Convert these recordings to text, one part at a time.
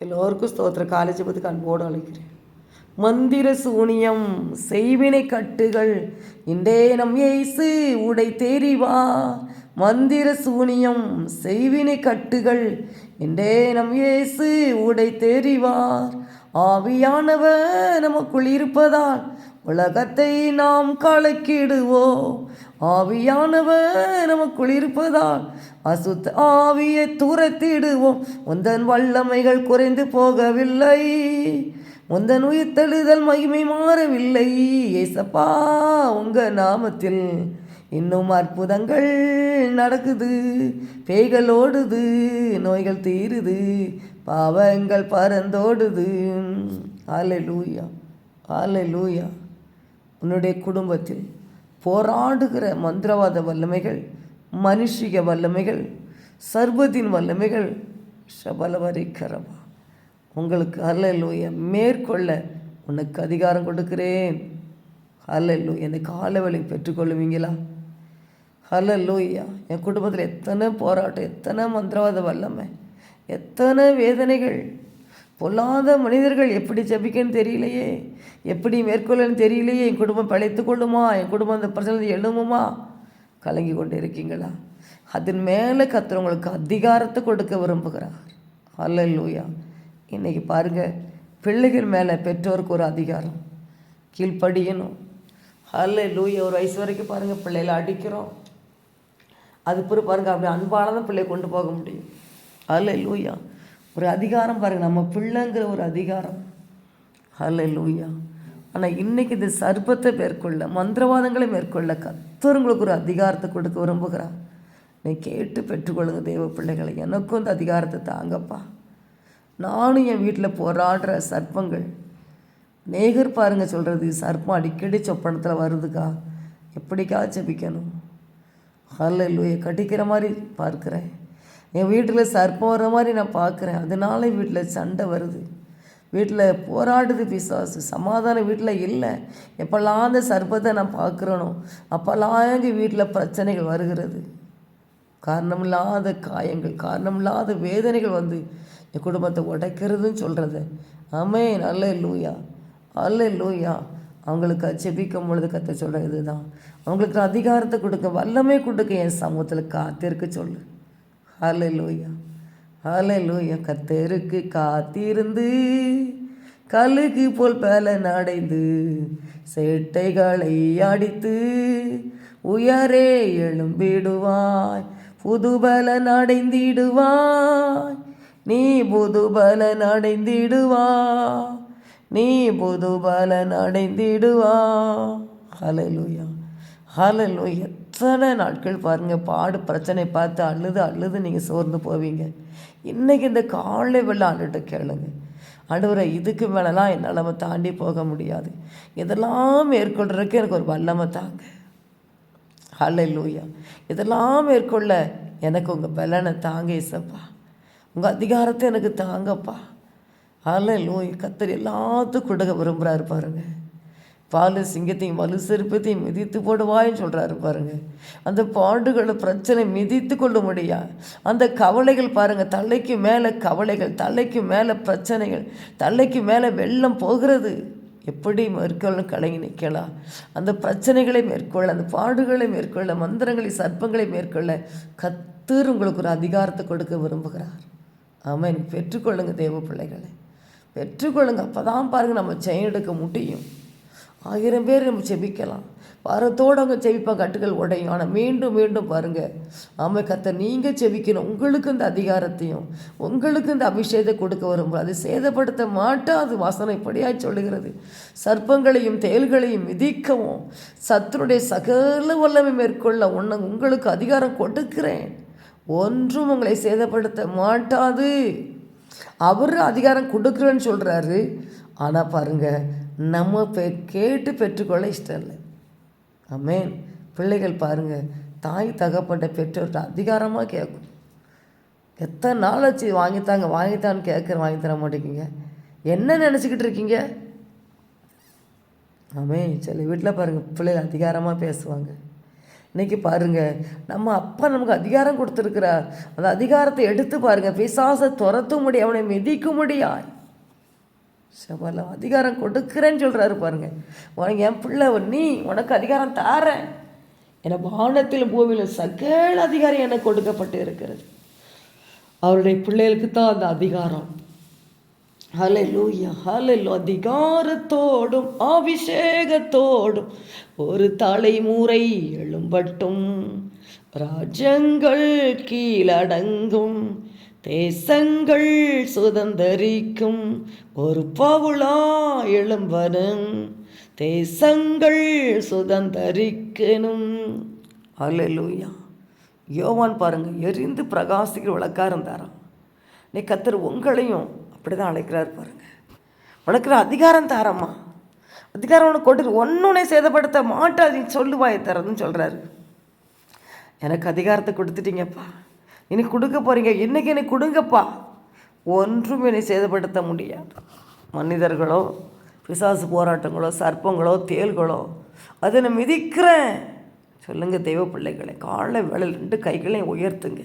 எல்லோருக்கும் ஸ்தோத்திர காலேஜ் பற்றி அன்போடு அழைக்கிறேன். மந்திர சூனியம் செய்வினை கட்டுகள் இன்றே நம் ஏசு உடை தெரிவா மந்திர சூனியம் செய்வினை கட்டுகள் இன்றே நம் இயேசு உடை தெரிவார் ஆவியானவர் நமக்குள் இருப்பதால் உலகத்தை நாம் கலக்கிடுவோம். ஆவியானவர் நமக்குள் இருப்பதால் அசுத்த ஆவியை துரத்திடுவோம். உந்தன் வல்லமைகள் குறைந்து போகவில்லை. உந்தன் உயிர்த்தெழுதல் மகிமை மாறவில்லை. ஏசப்பா உங்கள் நாமத்தில் இன்னும் அற்புதங்கள் நடக்குது. பேய்கள் ஓடுது நோய்கள் தீருது பாவங்கள் பறந்தோடுது. ஆலை லூயா ஆலை லூயா உன்னுடைய குடும்பத்தில் போராடுகிற மந்திரவாத வல்லமைகள் மனுஷிக வல்லமைகள் சர்வத்தின் வல்லமைகள் சபலவரிக்கிறவா உங்களுக்கு அல்லூய மேற்கொள்ள உனக்கு அதிகாரம் கொடுக்கிறேன். அல்லூ என்னை காலவழி பெற்றுக்கொள்ளுவீங்களா ஹலல்லூயா என் குடும்பத்தில் எத்தனை போராட்டம் எத்தனை மந்திரவாத வல்லமை எத்தனை வேதனைகள் பொல்லாத மனிதர்கள் எப்படி ஜபிக்கன்னு தெரியலையே? எப்படி மேற்கொள்ளன்னு தெரியலையே? என் குடும்பம் பிழைத்து கொள்ளுமா? என் குடும்பம் அந்த பிரச்சனை எழுமுமா கலங்கி கொண்டு இருக்கீங்களா? அதன் மேலே கத்துறவங்களுக்கு அதிகாரத்தை கொடுக்க விரும்புகிறார். அல்ல லூயா இன்றைக்கி பாருங்கள் பிள்ளைகள் மேலே பெற்றோருக்கு ஒரு அதிகாரம். கீழ்ப்படியணும். அல்ல லூயா ஒரு வயசு வரைக்கும் பாருங்கள் பிள்ளைகளை அடிக்கிறோம். அது பிறகு பாருங்கள் அப்படி அன்பால் தான் பிள்ளையை கொண்டு போக முடியும். அல்ல லூயா ஒரு அதிகாரம் பாருங்கள் நம்ம பிள்ளைங்கிற ஒரு அதிகாரம். அல்ல லூயா ஆனால் இன்றைக்கி இந்த சர்ப்பத்தை மேற்கொள்ள மந்திரவாதங்களை மேற்கொள்ள கத்தவங்களுக்கு ஒரு அதிகாரத்தை கொடுக்க விரும்புகிறார். நீ கேட்டு பெற்றுக்கொள்ளுங்க தேவ பிள்ளைகளை. எனக்கும் இந்த அதிகாரத்தை தாங்கப்பா. நானும் என் வீட்டில் போராடுற சர்ப்பங்கள். நேகர் பாருங்க சொல்கிறது சர்ப்பம் அடிக்கடி சொப்பனத்தில் வருதுக்கா. எப்படிக்கா ஜபிக்கணும்? ஹல்ல லூயை கட்டிக்கிற மாதிரி பார்க்குறேன். என் வீட்டில் சர்ப்பம் வர மாதிரி நான் பார்க்குறேன் அதனால வீட்டில் சண்டை வருது. வீட்டில் போராடுது பிசாசு. சமாதானம் வீட்டில் இல்லை. எப்போல்லாம் அந்த சர்ப்பத்தை நான் பார்க்குறேனோ அப்போல்லாம் எங்கள் வீட்டில் பிரச்சனைகள் வருகிறது. காரணமில்லாத காயங்கள் காரணமில்லாத வேதனைகள் வந்து என் குடும்பத்தை உடைக்கிறதுன்னு சொல்கிறது ஆமே நல்ல லூயா அல்ல லூயா அவங்களுக்கு செபிக்கும் பொழுது கற்று சொல்கிற இதுதான். அவங்களுக்கு அதிகாரத்தை கொடுக்க வல்லமை கொடுக்க என் சமூகத்தில் காத்திருக்க சொல்லு. ஹலே லூயா ஹலே லூயா கத்தருக்கு காத்திருந்து கழுகு போல் பல நடைந்து சேட்டைகளை அடித்து உயரே எழும்பிடுவாய். புதுபல நடைந்திடுவாய் நீ புதுபல நடைந்திடுவா நீ புதுபல நடைந்திடுவா ஹலலூயா ஹலலூயா எத்தனை நாட்கள் பாருங்கள் பாடு பிரச்சனை பார்த்து அழுது அழுது நீங்கள் சோர்ந்து போவீங்க. இன்றைக்கி இந்த காலை வெள்ள ஆண்டுகிட்ட கேளுங்க. அடுவரை இதுக்கு மேலெலாம் என் நிலமை தாண்டி போக முடியாது. இதெல்லாம் மேற்கொள்றதுக்கு எனக்கு ஒரு வல்லமை தாங்க. ஹலை லூயா இதெல்லாம் மேற்கொள்ள எனக்கு உங்கள் பலனை தாங்க இசப்பா. உங்கள் அதிகாரத்தை எனக்கு தாங்கப்பா. ஹலை லூய் கத்தர் எல்லாத்துக்கும் கொடுக்க விரும்புகிறாரு பாருங்கள் பாலு சிங்கத்தையும் வலு செருப்பத்தையும் மிதித்து போடுவாயின்னு சொல்கிறாரு பாருங்க. அந்த பாண்டுகளை பிரச்சனை மிதித்து கொள்ள முடியா? அந்த கவலைகள் பாருங்கள் தலைக்கு மேலே கவலைகள் தலைக்கு மேலே பிரச்சனைகள் தலைக்கு மேலே வெள்ளம் போகிறது. எப்படி மேற்கொள்ள கலங்கி நிற்கலாம்? அந்த பிரச்சனைகளை மேற்கொள்ள அந்த பாடுகளை மேற்கொள்ள மந்திரங்களை சர்ப்பங்களை மேற்கொள்ள கத்தர் உங்களுக்கு ஒரு அதிகாரத்தை கொடுக்க விரும்புகிறார். ஆமாம் பெற்றுக்கொள்ளுங்க தேவ பிள்ளைகளை. பெற்றுக்கொள்ளுங்க. அப்போ தான் பாருங்கள் நம்ம செயல் எடுக்க முடியும். ஆயிரம் பேர் நம்ம செபிக்கலாம். வாரத்தோடு அவங்க செபிப்பாங்க கட்டுகள் உடையும். ஆனால் மீண்டும் மீண்டும் பாருங்கள் ஆமாம் கத்தை நீங்கள் செபிக்கணும். உங்களுக்கு இந்த அதிகாரத்தையும் உங்களுக்கு இந்த அபிஷேகத்தை கொடுக்க வரும்போது அது சேதப்படுத்த மாட்டோம் அது வாசனை இப்படியாக சொல்லுகிறது. சர்ப்பங்களையும் தேல்களையும் மிதிக்கவும் சத்துருடைய சகல வல்லமை மேற்கொள்ள உன்னை உங்களுக்கு அதிகாரம் கொடுக்கிறேன். ஒன்றும் உங்களை சேதப்படுத்த மாட்டாது. அவர் அதிகாரம் கொடுக்குறேன்னு சொல்கிறாரு ஆனால் பாருங்கள் நம்ம பெ கேட்டு பெற்றுக்கொள்ள இஷ்டம் இல்லை. அமேன். பிள்ளைகள் பாருங்கள் தாய் தகப்பட்ட பெற்றோர்கிட்ட அதிகாரமாக கேட்கும். எத்தனை நாள் வச்சு வாங்கித்தாங்க வாங்கித்தான்னு கேட்குற வாங்கி தர மாட்டேங்கிங்க என்ன நினச்சிக்கிட்டு இருக்கீங்க? ஆமே சில வீட்டில் பாருங்கள் பிள்ளைகள் அதிகாரமாக பேசுவாங்க. இன்றைக்கி பாருங்க நம்ம அப்பா நமக்கு அதிகாரம் கொடுத்துருக்கிறார். அந்த அதிகாரத்தை எடுத்து பாருங்க பிசாசை துரத்த முடியும் அவனை மிதிக்க முடியாய் அதிகாரம் கொடுக்குறேன்னு சொல்கிறாரு பாருங்க. உனக்கு என் பிள்ளை நீ உனக்கு அதிகாரம் தாரேன். என வானத்தில் பூமியில் சகல அதிகாரம் எனக்கு கொடுக்கப்பட்டு இருக்கிறது. அவருடைய பிள்ளைகளுக்கு தான் அந்த அதிகாரம். ஹalleluya ஹalleluya அதிகாரத்தோடும் அபிஷேகத்தோடும் ஒரு தலைமுறை எழும்பட்டும் ராஜங்கள் கீழடங்கும் தேசங்கள் சுதந்தரிக்கும் ஒரு பவுளா எழும்பனும். தேசங்கள் சுதந்தரிக்கணும். அலலூயா யோவான் பாருங்க எரிந்து பிரகாசிக்கிற விளக்கா இருந்தாராம். நீ கத்தர் உங்களையும் அப்படி தான் அழைக்கிறார் பாருங்க. உனக்கு அதிகாரம் தாரம்மா. அதிகாரம் உனக்கு கொண்டு ஒன்றுனே சேதப்படுத்த மாட்டாது நீ சொல்லுவாய் தரதுன்னு சொல்கிறாரு எனக்கு அதிகாரத்தை கொடுத்துட்டீங்கப்பா. இனி கொடுக்க போகிறீங்க இன்றைக்கி எனக்கு கொடுங்கப்பா. ஒன்றும் என்னை சேதப்படுத்த முடியாது. மனிதர்களோ பிசாசு போராட்டங்களோ சர்ப்பங்களோ தேள்களோ அதை நான் மிதிக்கிறேன். சொல்லுங்கள் தெய்வ பிள்ளைகளை காலை வேலை ரெண்டு கைகளையும் உயர்த்துங்க.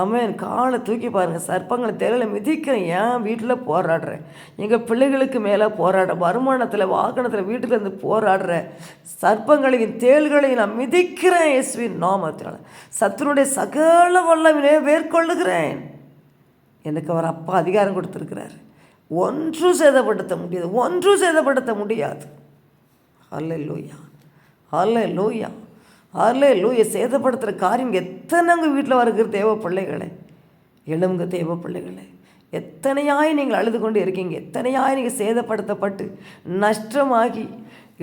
அவன் காலை தூக்கி பாருங்கள் சர்ப்பங்களை தேவையில் மிதிக்கிறேன். ஏன் வீட்டில் போராடுறேன் எங்கள் பிள்ளைகளுக்கு மேலே போராடுற வருமானத்தில் வாகனத்தில் வீட்டில் இருந்து போராடுற சர்ப்பங்களையும் தேள்களையும் நான் மிதிக்கிறேன் இயேசுவின் நாமத்தினால். சத்துருடைய சகல வல்லவிலே மேற்கொள்ளுகிறேன். எனக்கு அவர் அப்பா அதிகாரம் கொடுத்துருக்கிறார். ஒன்றும் சேதப்படுத்த முடியாது ஒன்றும் சேதப்படுத்த முடியாது. அல்ல லூயா அல்ல லூயா அதில் லூயை சேதப்படுத்துகிற காரியம் எத்தனை உங்கள் வீட்டில் வருகிற தேவ பிள்ளைகளே? எழுங்க தேவ பிள்ளைகளே. எத்தனையாய் நீங்கள் அழுது கொண்டு இருக்கீங்க? எத்தனையாய் நீங்கள் சேதப்படுத்தப்பட்டு நஷ்டமாகி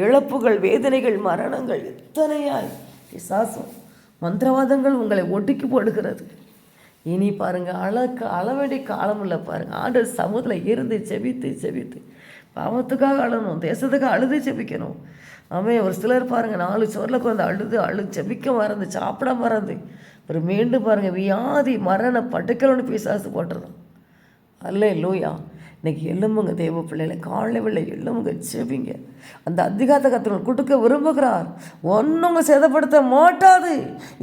இழப்புகள் வேதனைகள் மரணங்கள் எத்தனையாய்? விசாசம் மந்திரவாதங்கள் உங்களை ஒடுக்கி போடுகிறது. இனி பாருங்கள் அளக்க அளவடி காலம் இல்லை பாருங்கள் ஆண்டு சமூகத்தில் இருந்து செபித்து செபித்து. பாவத்துக்காக அழணும் தேசத்துக்காக அழுது செபிக்கணும். அவன் ஒரு சிலர் பாருங்கள் நாலு சோரில் உட்காந்து அழுது அழு செபிக்க மறந்து சாப்பிட மறந்து ஒரு மீண்டும் பாருங்கள் வியாதி மரண படுக்கலன்னு பிசாசு போட்டுருதான் அல்ல லூயா இன்னைக்கு எழும்புங்க தேவ பிள்ளைகளை காலை வெள்ளை எழும்புங்க செவிங்க அந்த அதிகாரத்தை கத்தவங்க கொடுக்க விரும்புகிறார். ஒன்றுங்க சேதப்படுத்த மாட்டாது.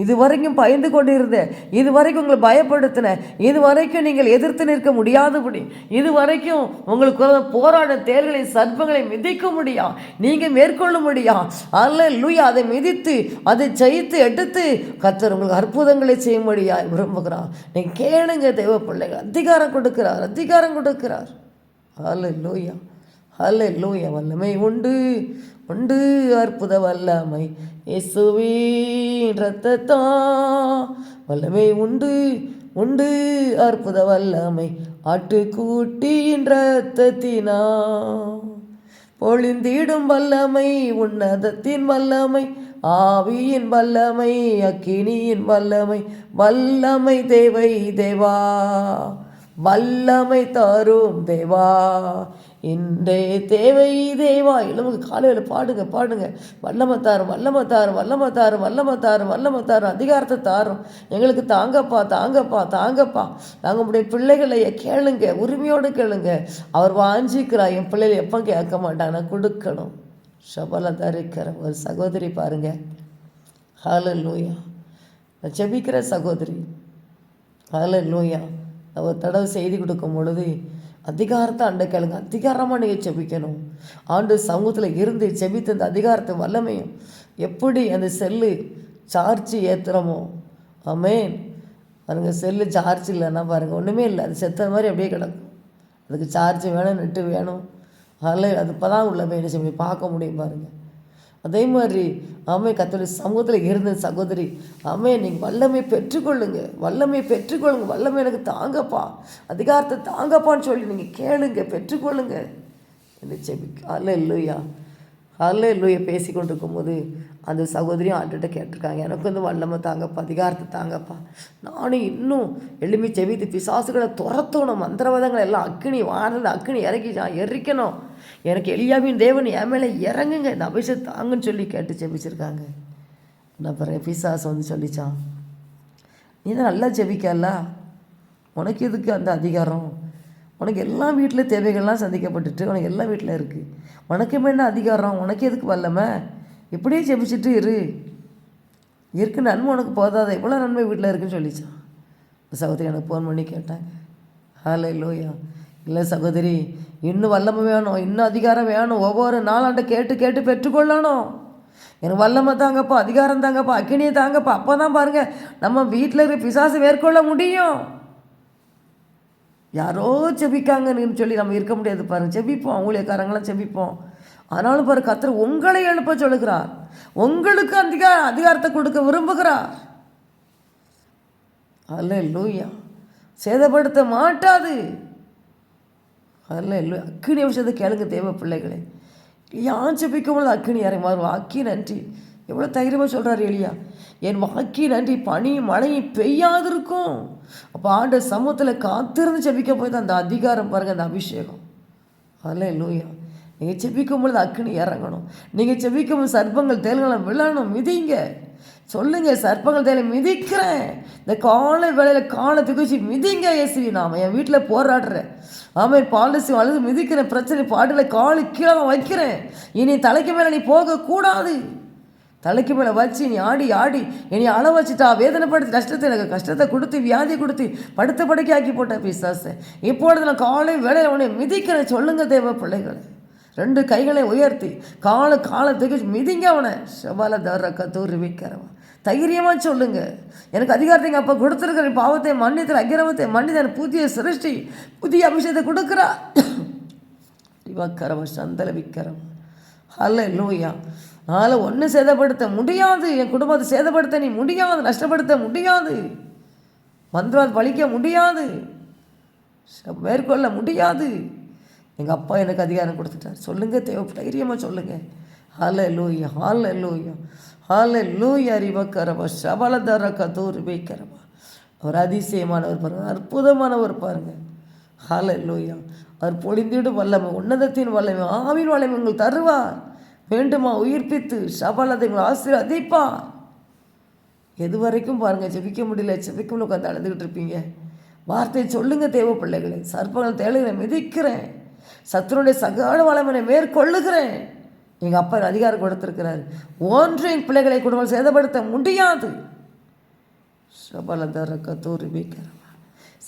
இது வரைக்கும் பயந்து கொண்டிருந்தேன் இது வரைக்கும் உங்களை பயப்படுத்தினேன் இது வரைக்கும் நீங்கள் எதிர்த்து நிற்க முடியாதபடி இது வரைக்கும் உங்களுக்கு போராட தேர்களை சர்ப்பங்களை மிதிக்க முடியா நீங்கள் மேற்கொள்ள முடியும் அல்ல லூயா அதை மிதித்து அதை ஜெயித்து எடுத்து கத்தர் உங்களுக்கு அற்புதங்களை செய்ய முடியா விரும்புகிறார். நீங்கள் கேளுங்க தேவ பிள்ளைகள் அதிகாரம் கொடுக்கிறார் அதிகாரம் கொடுக்கிறார். ஹalல லூயா ஹalல லூயா வல்லமை உண்டு உண்டு அற்புத வல்லமை. இயேசுவின் ரத்தத்தா வல்லமை உண்டு உண்டு அற்புத வல்லமை. ஆட்டுக்குட்டியின் ரத்தத்தினா பொழிந்திடும் வல்லமை உன்னதத்தின் வல்லமை ஆவியின் வல்லமை அக்கினியின் வல்லமை வல்லமை தேவை தேவா. வல்லமை தரும் தேவா. இன்றே தேவை தேவா. இளமுக்கு காலையில் பாடுங்க பாடுங்க. வல்லமை தாரும் வல்லமை தாரும் வல்லமை தாரும் வல்லமை தாரும் வல்லமை தாரும். அதிகாரத்தை தாரும். எங்களுக்கு தாங்கப்பா தாங்கப்பா தாங்கப்பா. நாங்கள் உங்களுடைய பிள்ளைகளை கேளுங்க உரிமையோடு கேளுங்க. அவர் வாஞ்சிக்கிறா என் பிள்ளைகள் எப்போ கேட்க மாட்டாங்க? நான் கொடுக்கணும். சபல தரிக்கிற ஒரு சகோதரி பாருங்க. ஹால லூயா நான் ஜெபிக்கிற சகோதரி. ஹால லூயா ஒரு தடவை செய்தி கொடுக்கும் பொழுது அதிகாரத்தை அண்டை கேளுங்க. அதிகாரமாக நீங்கள் செபிக்கணும் ஆண்டு சமூகத்தில் இருந்து செபித்த அந்த அதிகாரத்தை வல்லமையும் எப்படி அந்த செல்லு சார்ஜ் ஏற்றுறோமோ ஆமேன். பாருங்கள் செல்லு சார்ஜ் இல்லைன்னா பாருங்கள் ஒன்றுமே இல்லை. அது செத்த மாதிரி அப்படியே கிடக்கும். அதுக்கு சார்ஜ் வேணும் நெட்டு வேணும். அதில் அது இப்போ தான் உள்ள போய் என்ன செய்ய பார்க்க முடியும் பாருங்கள் அதே மாதிரி ஆமை கத்தோடைய சமூகத்தில் இருந்த சகோதரி ஆமே நீங்கள் வல்லமை பெற்றுக்கொள்ளுங்க வல்லமை பெற்றுக்கொள்ளுங்க வல்லமை எனக்கு தாங்கப்பா அதிகாரத்தை தாங்கப்பான்னு சொல்லி நீங்கள் கேளுங்க பெற்றுக்கொள்ளுங்க. என்று செபி அல்ல இல்லையா அல்ல இல்லையா பேசி கொண்டு இருக்கும்போது அந்த சகோதரியும் ஆண்டுகிட்ட கேட்டிருக்காங்க. எனக்கு வந்து வல்லமை தாங்கப்பா அதிகாரத்தை தாங்கப்பா. நானும் இன்னும் எளிமை செவித்து பிசாசுகளை துரத்தணும். மந்திரவாதங்களை எல்லாம் அக்கினி வானது அக்கினி இறக்கி நான் எரிக்கணும். எனக்கு எளியாவின் தேவன் என் மேலே இறங்குங்க. இந்த அபிஷேகம் தாங்கன்னு சொல்லி கேட்டு ஜெபிச்சிருக்காங்க நான் பிறகு பிசாசு வந்து சொல்லிச்சான். நீ தான் நல்லா செபிக்கல. உனக்கு எதுக்கு அந்த அதிகாரம்? உனக்கு எல்லா வீட்டில் தேவைகள்லாம் சந்திக்கப்பட்டுட்டு உனக்கு எல்லா வீட்டில் இருக்குது உனக்கு என்ன அதிகாரம்? உனக்கு எதுக்கு வல்லமை? இப்படியே ஜெபிச்சுட்டு இரு. இருக்கு நன்மை உனக்கு போதாத? இவ்வளோ நன்மை வீட்டில் இருக்குன்னு சொல்லிச்சான் சகோதரி எனக்கு ஃபோன் பண்ணி கேட்டாங்க. ஹலோ லோயா இல்லை சகோதரி இன்னும் வல்லமை வேணும் இன்னும் அதிகாரம் வேணும். ஒவ்வொரு நாளாண்ட கேட்டு கேட்டு பெற்றுக்கொள்ளணும். எனக்கு வல்லமை தாங்கப்பா அதிகாரம் தாங்கப்பா அக்கினியை தாங்கப்பா. அப்போ தான் பாருங்கள் நம்ம வீட்டில் இருக்கிற பிசாசு மேற்கொள்ள முடியும். யாரோ செபிக்காங்கன்னு சொல்லி நம்ம இருக்க முடியாது பாருங்கள் செபிப்போம் ஊழியக்காரங்களாம் செபிப்போம் ஆனாலும் பாரு கத்தர் உங்களை எழுப்ப சொல்லுகிறார். உங்களுக்கு அதிகார அதிகாரத்தை கொடுக்க விரும்புகிறார். அல்ல லூயா சேதப்படுத்த மாட்டாது. அல்ல இல்லை அக்கினி விஷயத்தை கேளுங்க தேவ பிள்ளைகளே. யான் செபிக்கும்போது அக்கினி யாரை மாறும் வாக்கி நன்றி. எவ்வளோ தைரியமாக சொல்கிறார் எளியா என் வாக்கி நன்றி பனி மழையும் பெய்யாதிருக்கும். அப்போ ஆண்ட சமூகத்தில் காத்திருந்து செபிக்க போய் தான் அந்த அதிகாரம் பாருங்கள் அந்த அபிஷேகம். அல்ல லூயா நீங்கள் செபிக்கும் பொழுது அக்குன்னு இறங்கணும். நீங்கள் செபிக்கும் போது சர்ப்பங்கள் தேல்களை விழணும். மிதிங்க. சொல்லுங்க சர்ப்பங்கள் தேலை மிதிக்கிறேன். இந்த காலை வேலையில் காலை துக்குச்சி மிதிங்க ஏசி நாம். என் வீட்டில் போராடுறேன் ஆமாம் பாலிசி வளர்ந்து மிதிக்கிறேன். பிரச்சனை பாட்டில் காலு கீழே வைக்கிறேன். இனி தலைக்கு மேலே நீ போகக்கூடாது. தலைக்கு மேலே வச்சு நீ ஆடி ஆடி. என்னை அள வச்சுட்டா வேதனைப்படுத்தி கஷ்டத்தை எனக்கு கஷ்டத்தை கொடுத்து வியாதி கொடுத்து படுத்த படுக்கை ஆக்கி போட்ட பிசாசை. இப்பொழுது நான் காலை வேலையில் உன்னை மிதிக்கிறேன். சொல்லுங்கள் தேவ பிள்ளைகளை. ரெண்டு கைகளை உயர்த்தி காலை காலத்துக்கு மிதிங்க அவனை. செவால தர கத்தூர் வைக்கிறவன் தைரியமாக சொல்லுங்க. எனக்கு அதிகாரத்தை எங்கள் அப்பா கொடுத்துருக்கிற பாவத்தை மன்னித்தல் அக்கிரமத்தை மன்னித்தன் புதிய சிருஷ்டி புதிய அபிஷேகத்தை கொடுக்குறா. இவக்கரவ சந்தல விற்கிறவன் அல்ல லூயா அதனால் ஒன்றும் சேதப்படுத்த முடியாது. என் குடும்பத்தை சேதப்படுத்த நீ முடியாது நஷ்டப்படுத்த முடியாது. மந்திரவாத பழிக்க முடியாது. மேற்கொள்ள முடியாது. எங்கள் அப்பா எனக்கு அதிகாரம் கொடுத்துட்டார். சொல்லுங்கள் தேவை தைரியமாக சொல்லுங்கள் ஹால லூயா ஹால லூயா ஹால லூயா ரிவக்கரவா சபலதர கதூர் வைக்கிறவா அவர் அதிசயமானவர் பாருங்கள் அற்புதமானவர் பாருங்கள் ஹால லூயா அவர் பொழிந்திடு வல்லமை உன்னதத்தின் வல்லமை ஆவின் வல்லமை உங்களுக்கு தருவார். வேண்டுமா உயிர்ப்பித்து சபலத்தை உங்களை ஆசீர்வதிப்பார். எது வரைக்கும் பாருங்கள் செபிக்க முடியல ஜெபிக்க உட்காந்து அழுதுகிட்டு இருப்பீங்க. வார்த்தையை சொல்லுங்கள் தேவ பிள்ளைகளை சர்ப்பங்கள் தேழுகிறேன் மிதிக்கிறேன். சத்துருடைய சகால வளமனை மேற்கொள்ளுகிறேன். எங்கள் அப்பா அதிகாரம் கொடுத்துருக்கிறார். ஒன்று என் பிள்ளைகளை குடும்பம் சேதப்படுத்த முடியாது. சபலதர கத்தூரி வைக்கிறவா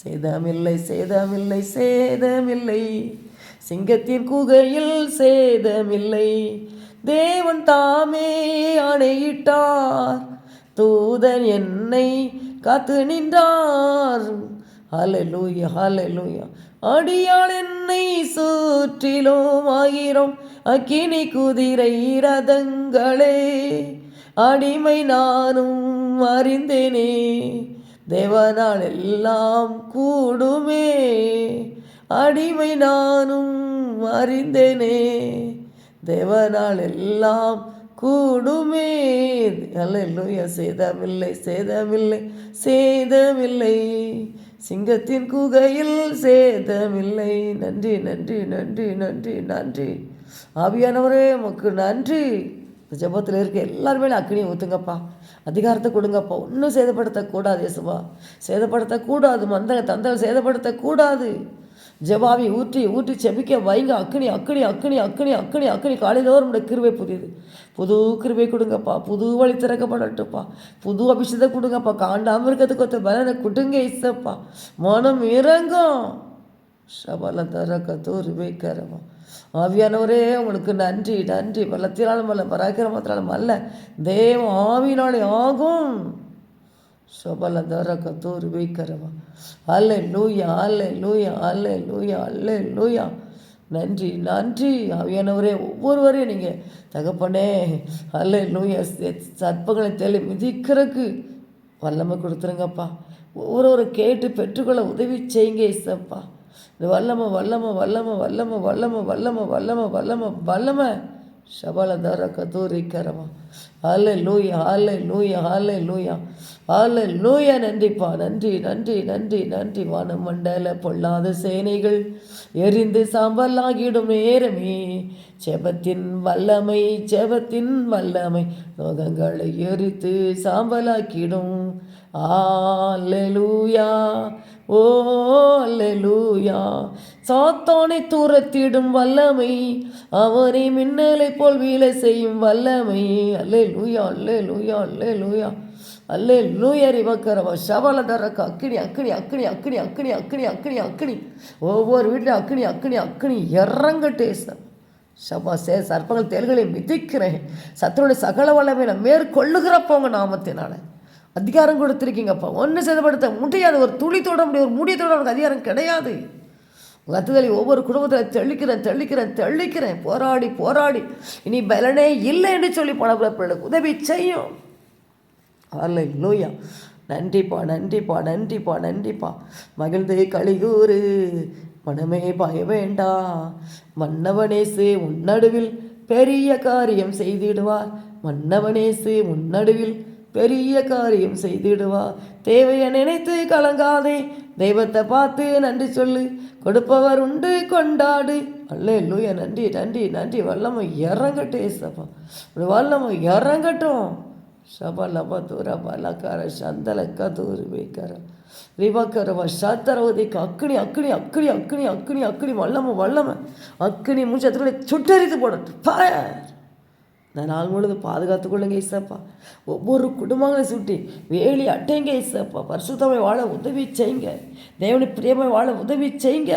சேதமில்லை சேதமில்லை சேதமில்லை. சிங்கத்தின் குகையில் சேதமில்லை. தேவன் தாமே ஆணையிட்டார். தூதன் என்னை காத்து நின்றார். ஹலலூய ஹலலூய அடியாள் என்னை சுற்றிலும் ஆயிரம் அக்கினி குதிரை ரதங்களே அடிமை நானும் அறிந்தேனே. தேவனால் எல்லாம் கூடுமே. அடிமை நானும் அறிந்தேனே. தேவனால் எல்லாம் கூடுமே. அல்ல சேதமில்லை சேதமில்லை சேதமில்லை. சிங்கத்தின் குகையில் சேதமில்லை. நன்றி நன்றி நன்றி நன்றி நன்றி. ஆவியானவரே உமக்கு நன்றி. இந்த ஜபத்தில் இருக்க எல்லாருமே அக்னியை ஊற்றுங்கப்பா அதிகாரத்தை கொடுங்கப்பா. ஒன்றும் சேதப்படுத்தக்கூடாது இயேசுவா. சேதப்படுத்தக்கூடாது. மந்தக தந்தல் சேதப்படுத்தக்கூடாது. ஜபாவி ஊற்றி ஊற்றி செபிக்க வைங்க. அக்னி அக்னி அக்னி அக்னி அக்னி அக்னி. காலையிலோரும் நம்முடைய கிருவை புதியது புது கிருவை கொடுங்கப்பா. புது வழி திறக்கப்படட்டுப்பா புது அபிஷேகத்தை கொடுங்கப்பா. காண்டாமல் இருக்கிறதுக்கு ஒருத்த பலனை கொடுங்க இசப்பா மனம் இறங்கும். சபல தரக்க தூர் கரமா ஆவியானவரே உங்களுக்கு நன்றி நன்றி. பலத்தினாலும் அல்ல பராக்கிரமத்தினாலும் அல்ல. தேவ ஆவினாலே ஆகும். சபல தரக்க தூர் வைக்கிறவா அல்ல லூயா அல்ல லூயா அல்ல லூயா அல்ல லூயா நன்றி நன்றி. ஆவியானவரே ஒவ்வொருவரையும் நீங்கள் தகப்பனே அல்ல லூயா சர்ப்பங்களை தெளி மிதிக்கிறதுக்கு வல்லமை கொடுத்துருங்கப்பா. ஒவ்வொரு கேட்டு பெற்றுக்கொள்ள உதவி செய்யுங்க இசப்பா இந்த வல்லமை வல்லமை வல்லமை வல்லமை வல்லமை வல்லமை வல்லமை வல்லமை வல்லமை. சபலதர கதூரி கரவா ஹாலே லூயா ஹாலே லூயா ஹாலே லூயா ஹாலே லூயா நன்றிப்பா நன்றி நன்றி நன்றி நன்றி வானமண்டல பொல்லாத சேனைகள் எரிந்து சாம்பலாகிடும் நேரமே செபத்தின் வல்லமை செபத்தின் வல்லமை நோகங்களை எரித்து சாம்பலாக்கிடும் ஆலே லூயா ஓ லூயா சாத்தானை தூரத்திடும் வல்லமை அவனை மின்னலை போல் வீலை செய்யும் வல்லமை. அல்லே லூயா அல்லே லூயா அல்லே லூயா அல்லே லூயரி வக்கரவ சபலதரக்கு அக்கினி அக்கினி அக்கினி அக்கினி அக்கினி அக்கினி அக்கினி அக்கினி. ஒவ்வொரு வீட்டிலும் அக்கினி அக்கினி அக்கினி. இறங்கட்டே சார் சபா சே சர்ப்பங்கள் தேல்களை மிதிக்கிறேன். சத்துருடைய சகல வல்லமை நான் மேற்கொள்ளுகிறப்ப உங்க நாமத்தினால. அதிகாரம் கொடுத்துருக்கீங்கப்பா. ஒன்று சேதப்படுத்த முடியாது. ஒரு துளி தொட முடியும் ஒரு முடிய தொட அதிகாரம் கிடையாது. உங்கள் ஒவ்வொரு குடும்பத்தில் தெளிக்கிறேன் தெளிக்கிறேன் தெளிக்கிறேன். போராடி போராடி. இனி பலனே இல்லை என்று சொல்லி பணப்பிள்ளைகளுக்கு உதவி செய்யும். அல்ல லூயா நன்றிப்பா நன்றிப்பா நன்றிப்பா நன்றிப்பா. மகிழ்ந்து கலிகூறு மனமே பய வேண்டா. மன்னவனேசு உன்னடுவில் பெரிய காரியம் செய்திடுவார். மன்னவனேசு உன்னடுவில் பெரிய காரியம் செய்திடுவா. தேவையை நினைத்து கலங்காதே. தெய்வத்தை பார்த்து நன்றி சொல்லு. கொடுப்பவர் உண்டு கொண்டாடு. அல்லே லூயா நன்றி நன்றி நன்றி. வல்லமை இறங்கட்டும் சபா இப்படி வல்லமை இறங்கட்டும். சபா லபா தூரா பலக்கார சந்தலக்கா தூரு வைக்கார ரிவாக்கரவா சாத்தரவதிக்கு அக்னி அக்னி அக்னி அக்னி அக்னி அக்னி வல்லம வல்லம. அக்னி மூச்சு அத்துக்குள்ளே சுட்டரித்து போடட்டும். பாய இந்த நாள் முழுது பாதுகாத்து கொள்ளுங்க இசப்பா ஒவ்வொரு குடும்பங்களை சுட்டி வேலி அட்டைங்க இசப்பா பரிசுத்தமை வாழ உதவி செய்யுங்க. தேவனி பிரியமை வாழ உதவி செய்யுங்க.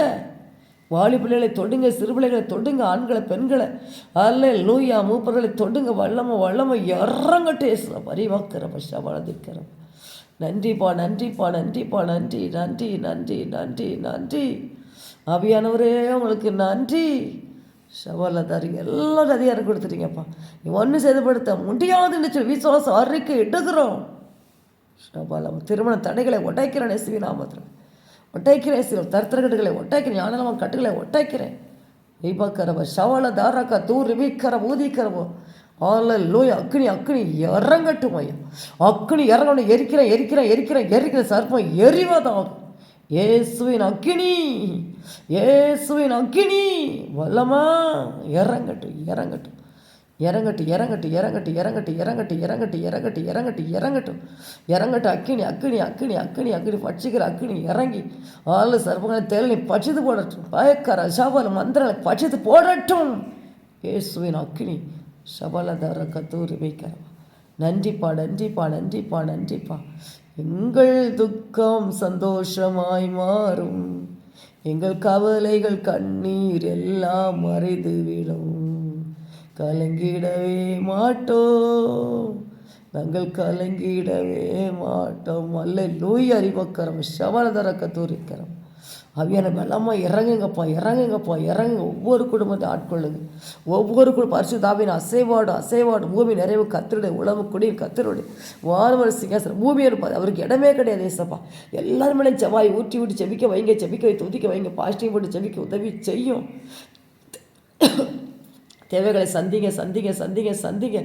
வாலி பிள்ளைகளை தொடுங்க சிறு பிள்ளைகளை தொடுங்க ஆண்களை பெண்களை. அல்ல லூயா மூப்பர்களை தொடுங்க. வல்லம வல்லம இறங்கட்டு ஏசுல பரிவாக்கிற பஷா வளர்ந்திருக்கிறோம் நன்றிப்பா நன்றிப்பா நன்றிப்பா நன்றி நன்றி நன்றி நன்றி நன்றி. அபியானவரே உங்களுக்கு நன்றி. ஷவலில் தரீங்க எல்லாரும் அதிகாரம் கொடுத்துட்டீங்கப்பா. நீ ஒன்று சேதப்படுத்த முடியாதுன்னு சொல்லி விசுவாசம் அறிக்கை எடுக்கிறோம். ஷபாலம் திருமண தடைகளை உடைக்கிறேன் எஸ்வி நாமத்தில். ஒட்டைக்கிறேன் சில தர்த்தரகட்டுகளை ஒட்டைக்கிறேன் ஞானலமா கட்டுகளை ஒட்டைக்கிறேன் தீபக்கரவ ஷவல தாரக்கா தூர் வீக்கர ஊதிக்கிறவோ ஆல லோய் அக்னி அக்னி இறங்கட்டும் ஐயா. அக்னி இறங்கணும் எரிக்கிறேன் எரிக்கிறேன் எரிக்கிறேன் எரிக்கிறேன் சர்ப்பம் எரிவதாகும் இயேசுவின் அக்கினி இயேசுவின் அக்கினி வல்லமா இறங்கட்டும் இறங்கட்டும் இறங்கட்டு இறங்கட்டு இறங்கட்டு இறங்கட்டு இறங்கட்டு இறங்கட்டு இறங்கட்டு இறங்கட்டு இறங்கட்டும் இறங்கட்டு அக்கினி அக்கினி அக்கினி அக்கினி அக்கினி பட்சிக்கிற அக்கினி இறங்கி. ஆளு சர்ப்பங்களை தேலி பட்சித்து போடட்டும். பயக்கார சபல மந்திரங்களை பட்சித்து போடட்டும். இயேசுவின் அக்கினி சபலதர கத்தூரி வைக்கிறவா. நன்றிப்பா நன்றிப்பா நன்றிப்பா நன்றிப்பா. எங்கள் துக்கம் சந்தோஷமாய் மாறும். எங்கள் கவலைகள் கண்ணீர் எல்லாம் மறைந்து விடும் கலங்கிடவே மாட்டோம் நாங்கள் கலங்கிடவே மாட்டோம். அல்ல லூய் அறிவக்கரம் சவரதர கத்தூரிக்கரம். அவியான பலமாக இறங்குங்கப்பா இறங்குங்கப்பா இறங்குங்க. ஒவ்வொரு குடும்பத்தை ஆட்கொள்ளுங்க. ஒவ்வொரு குடும்பம் பரிசுதாவின் அசைவாடு அசைவாடு. பூமி நிறைவு கத்தருடைய உழவு குடி கத்தருடைய வானவர் சிங்காசனம். பூமி இருப்பாது அவருக்கு இடமே கிடையாது ஏசப்பா. எல்லாருமே செவ்வாய் ஊற்றி ஊட்டி செபிக்க வைங்க செபிக்க வை துதிக்க வைங்க. பாசிட்டிவ் போட்டு செபிக்க உதவி செய்யும். தேவைகளை சந்திங்க சந்திங்க சந்திங்க சந்திங்க.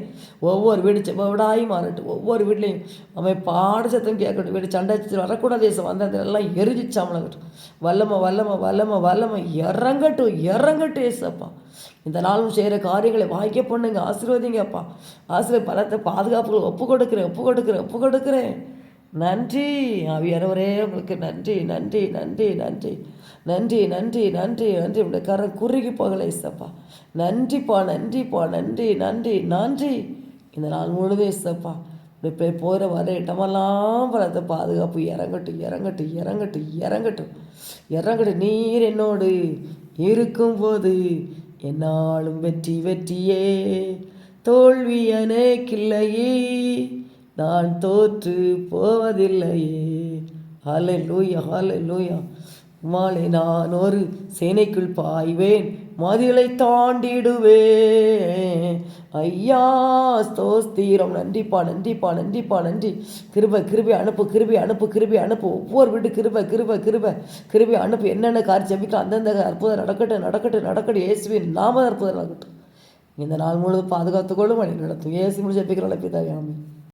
ஒவ்வொரு வீடு செவ்வடாய் மாறட்டும். ஒவ்வொரு வீட்லேயும் அவன் பாட சத்தம் கேட்கட்டும். வீடு சண்டை வரக்கூடாது தேசம் வந்த எல்லாம் எரிஞ்சு சாமலாகட்டும் வல்லம வல்லம வல்லம வல்லம. இறங்கட்டும் இறங்கட்டும் ஏசப்பா இந்த நாளும் செய்கிற காரியங்களை வாய்க்க பண்ணுங்க ஆசீர்வதிங்கப்பா. ஆசிரியர் பலத்தை பாதுகாப்புகள் ஒப்பு கொடுக்குறேன் ஒப்பு கொடுக்குறேன் ஒப்பு கொடுக்குறேன். நன்றி. ஆவியானவரே உங்களுக்கு நன்றி நன்றி நன்றி நன்றி. நன்றி நன்றி நன்றி நன்றி. உடைய கரம் குறுகி போகலை இசப்பா. நன்றிப்பா நன்றிப்பா நன்றி நன்றி நன்றி. இந்த நாள் முழுதும் இசப்பா இப்படி போகிற வர இடமெல்லாம் பலத்த பாதுகாப்பு. இறங்கட்டும் இறங்கட்டும் இறங்கட்டும் இறங்கட்டும். இறங்கட்டும் நீர் என்னோடு இருக்கும்போது என்னாலும் வெற்றி வெற்றியே. தோல்வி எனக்கில்லையே நான் தோற்று போவதில்லையே. ஹாலே லூயா ஹாலை லூயா மாலை நான் ஒரு சேனைக்குள் பாய்வேன் மதிலை தாண்டிடுவேன். ஐயா ஸ்தோஸ்தீரம். நன்றிப்பா நன்றிப்பா நன்றிப்பா நன்றி. கிருப கிருபி அனுப்பு கிருபி அனுப்பு கிருபி அனுப்பு. ஒவ்வொரு வீட்டு கிருப கிருப கிருப. கிருபி அனுப்பு. என்னென்ன கார் ஜெபிக்கலாம் அந்தந்த அற்புதம் நடக்கட்டும் நடக்கட்டும் நடக்கட்டும். இயேசுவின் நாம அற்புதம் நடக்கட்டும். இந்த நாள் முழுவதும் பாதுகாத்துக்கொள்ளும் வழி நடத்தும். ஏசி முடிச்சு ஜெபிக்கிறோம் பிதாவே